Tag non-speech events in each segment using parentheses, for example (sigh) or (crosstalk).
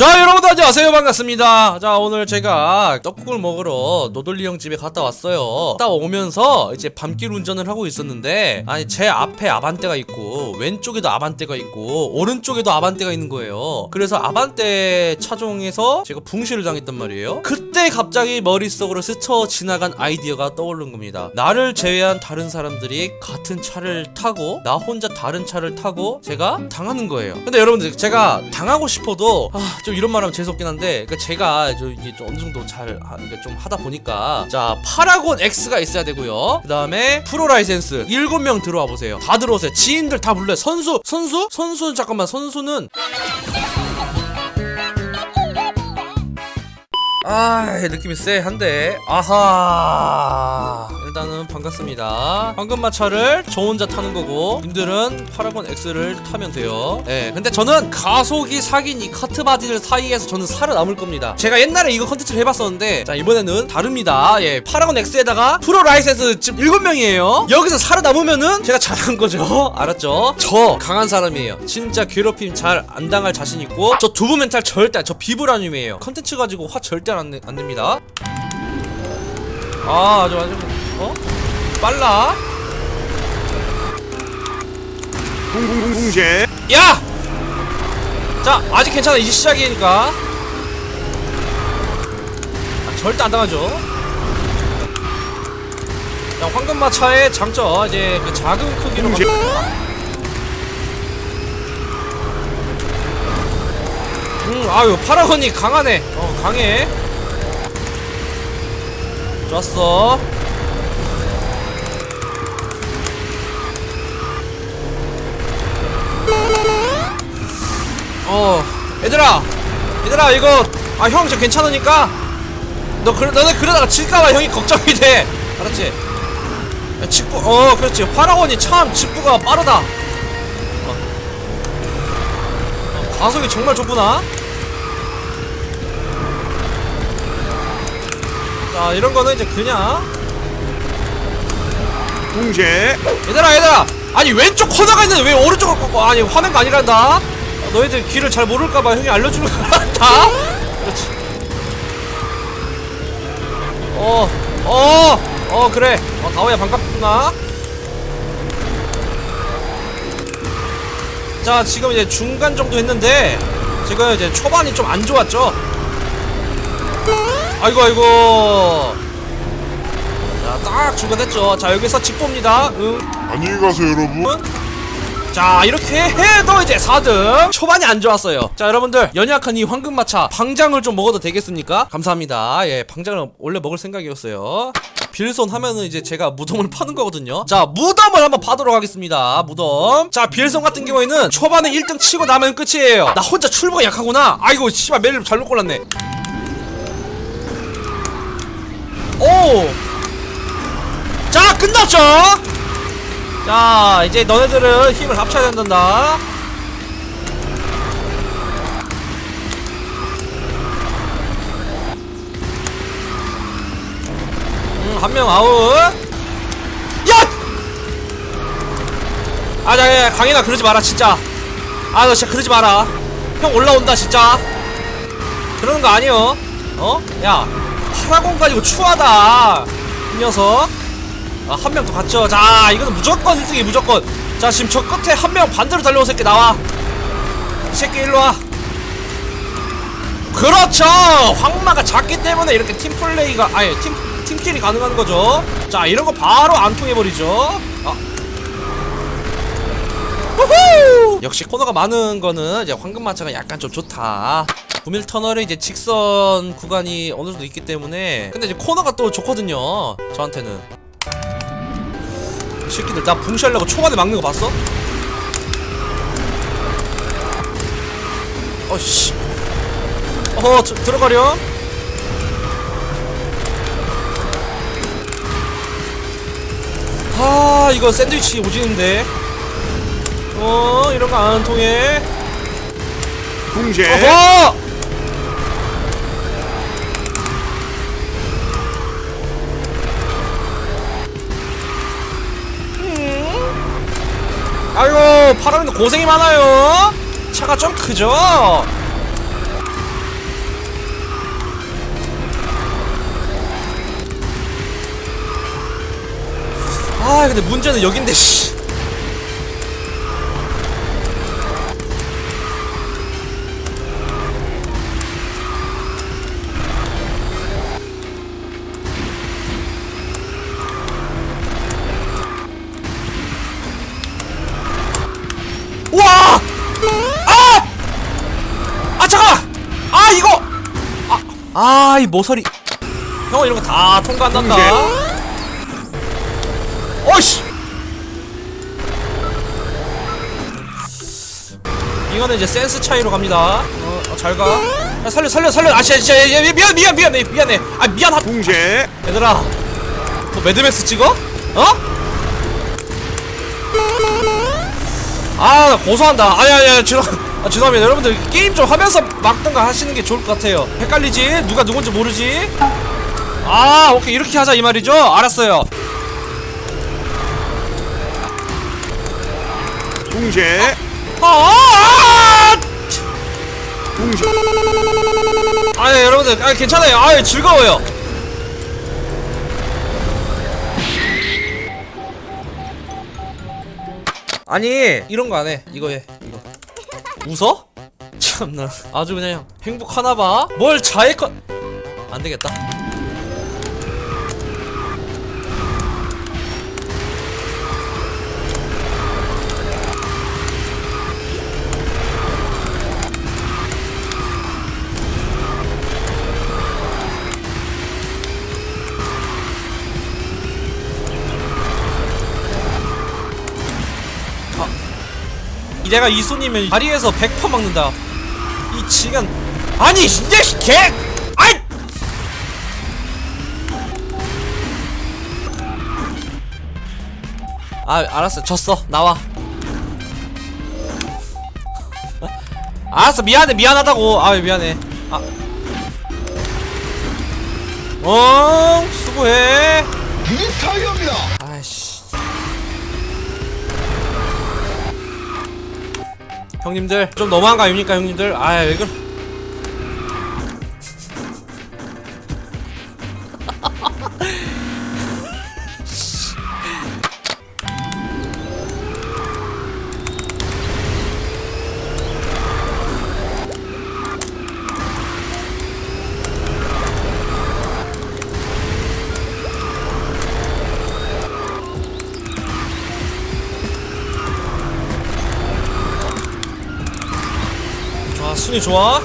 자 여러분들 안녕하세요. 반갑습니다. 자 오늘 제가 떡국을 먹으러 노돌리 형 집에 갔다 왔어요. 갔다 오면서 이제 밤길 운전을 하고 있었는데 아니 제 앞에 아반떼가 있고 왼쪽에도 아반떼가 있고 오른쪽에도 아반떼가 있는 거예요. 그래서 아반떼 차종에서 제가 붕실을 당했단 말이에요. 그때 갑자기 머릿속으로 스쳐 지나간 아이디어가 떠오른 겁니다. 나를 제외한 다른 사람들이 같은 차를 타고 나 혼자 다른 차를 타고 제가 당하는 거예요. 근데 여러분들 제가 당하고 싶어도 아, 좀 이런 말하면 재수없긴 한데 그러니까 제가 저 이게 좀 어느 정도 잘 하, 이게 좀 하다 보니까 자 파라곤 X가 있어야 되고요. 그 다음에 프로 라이센스 7명 들어와 보세요. 다 들어오세요. 지인들 다 불러요. 선수 선수 선수는 잠깐만 선수는? 아 느낌이 쎄한데. 아하 일단은 반갑습니다. 황금마차를 저 혼자 타는 거고 님들은 파라곤 X를 타면 돼요. 예 근데 저는 가속이 사귄 이 카트바디들 사이에서 저는 살아남을 겁니다. 제가 옛날에 이거 컨텐츠를 해봤었는데 자 이번에는 다릅니다. 예 파라곤 X에다가 프로 라이센스 지금 7명이에요. 여기서 살아남으면은 제가 잘한 거죠. (laughs) 알았죠? 저 강한 사람이에요. 진짜 괴롭힘 잘 안 당할 자신 있고 저 두부 멘탈 절대 저 비브라늄이에요. 컨텐츠 가지고 화 절대 안, 내- 안 냅니다. 아 아주 아주 어? 빨라 공공공공제 야! 자 아직 괜찮아 이제 시작이니까 아, 절대 안 당하죠 자 황금마차의 장점 이제 그 작은 크기로 공제 음, 아유, 파라곤이 강하네. 어, 강해. 좋았어. 어, 얘들아, 얘들아, 이거, 아, 형, 저 괜찮으니까, 너, 그, 너네 그러다가 질까봐 형이 걱정이 돼. 알았지? 야, 직구, 어, 그렇지. 파라곤이 참 직구가 빠르다. 어. 어, 가속이 정말 좋구나. 자 이런 거는 이제 그냥 공제 얘들아 얘들아 아니 왼쪽 코너가 있는데 왜 오른쪽을 꺾고 아니 화낸 거 아니란다 어, 너희들 길을 잘 모를까봐 형이 알려주는 거란다 그렇지. 어어 어 어, 그래. 어 다오야 반갑구나. 자 지금 이제 중간 정도 했는데 지금 이제 초반이 좀 안 좋았죠? 아이고 아이고. 자 딱 중간 했죠. 자 여기서 직보입니다. 응. 안녕히 가세요 여러분 자 이렇게 해도 이제 4등 초반이 안 좋았어요. 자 여러분들 연약한 이 황금마차 방장을 좀 먹어도 되겠습니까? 감사합니다. 예 방장을 원래 먹을 생각이었어요. 빌손 하면은 이제 제가 무덤을 (laughs) 파는 거거든요. 자 무덤을 한번 파도록 하겠습니다. 무덤. 자 빌손 같은 경우에는 초반에 1등 치고 나면 끝이에요. 나 혼자 출보가 약하구나. 아이고 씨발 매일 잘못 골랐네. 오! 자 끝났죠? 자 이제 너네들은 힘을 합쳐야 된단다 음, 한 명 아웃 야! 아, 야, 야, 강인아, 그러지 마라, 진짜. 아, 너 진짜 그러지 마라. 형 올라온다, 진짜. 그러는 거 아니여. 어? 야, 파라곤 가지고 추하다. 이 녀석. 아, 한 명 더 갔죠. 자, 이거는 무조건 1등이 무조건. 자, 지금 저 끝에 한 명 반대로 달려온 새끼 나와. 이 새끼 일로 와. 그렇죠! 황마가 작기 때문에 이렇게 팀플레이가, 아니, 팀, 팀킬이 가능한 거죠. 자, 이런 거 바로 안 통해버리죠. 아. 후후! 역시 코너가 많은 거는 이제 황금마차가 약간 좀 좋다. 구밀 터널에 이제 직선 구간이 어느 정도 있기 때문에 근데 이제 코너가 또 좋거든요. 저한테는. 이 새끼들 나 붕시하려고 초반에 막는 거 봤어? 어씨. 어 저, 들어가렴. 아 이거 샌드위치 오지는데. 어 이런 거 안 통해. 공제 어허! 파라는 고생이 많아요. 차가 좀 크죠? 아 근데 문제는 여긴데 씨. 아, 아이 모서리. 형은 이런 거 다 통과한단다. 어이씨! 이거는 이제 센스 차이로 갑니다. 어, 어, 잘 가. 야, 살려, 살려, 살려. 아, 진짜, 진짜, 야, 야, 미안, 미안, 미안해, 미안해. 아, 미안 하. 붕괴 얘들아, 뭐 매드맥스 찍어? 어? 아, 나 고소한다. 아니, 죄송, 아, 죄송합니다. 여러분들, 게임 좀 하면서 막든가 하시는 게 좋을 것 같아요. 헷갈리지? 누가 누군지 모르지? 아, 오케이. 이렇게 하자, 이 말이죠? 알았어요. 붕괴 아, 아, 아! 붕괴 아, 예, 여러분들, 아, 괜찮아요. 아, 예, 즐거워요. 아니, 이런 거 안 해. 이거 해. 웃어? (laughs) 참나. 아주 그냥 행복하나 봐. 뭘 자해컷. 안 되겠다. 내가 이손이면 다리에서 100% 막는다. 이 지간 아니 이제 개 아이 아 알았어. 졌어. 나와. 알았어. 미안해. 미안하다고. 아 미안해. 아. 어, 수고해. 리타이어입니다. 형님들 좀 너무한 거 아닙니까 형님들? 아왜 그 순위 좋아.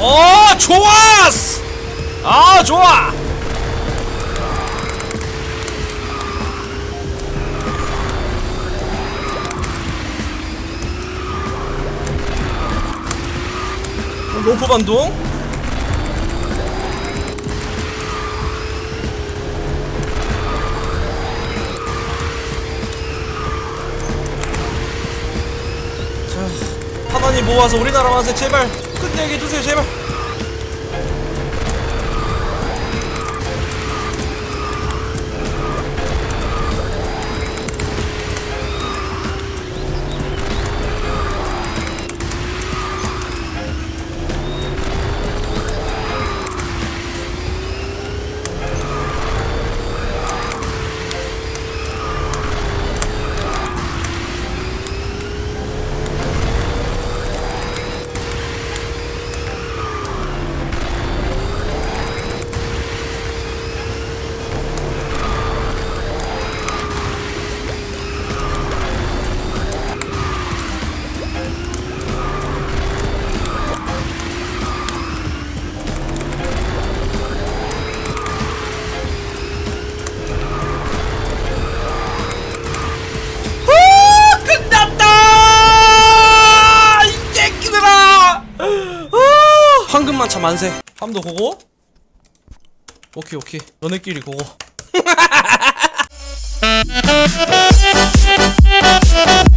어 좋았어. 아 좋아. 로프 반동. 자, 하나님 모아서 우리나라 만세 제발 끝내게 해주세요 제발. 만세. 함도 고고? 오케이 오케이. 너네끼리 고고. (laughs)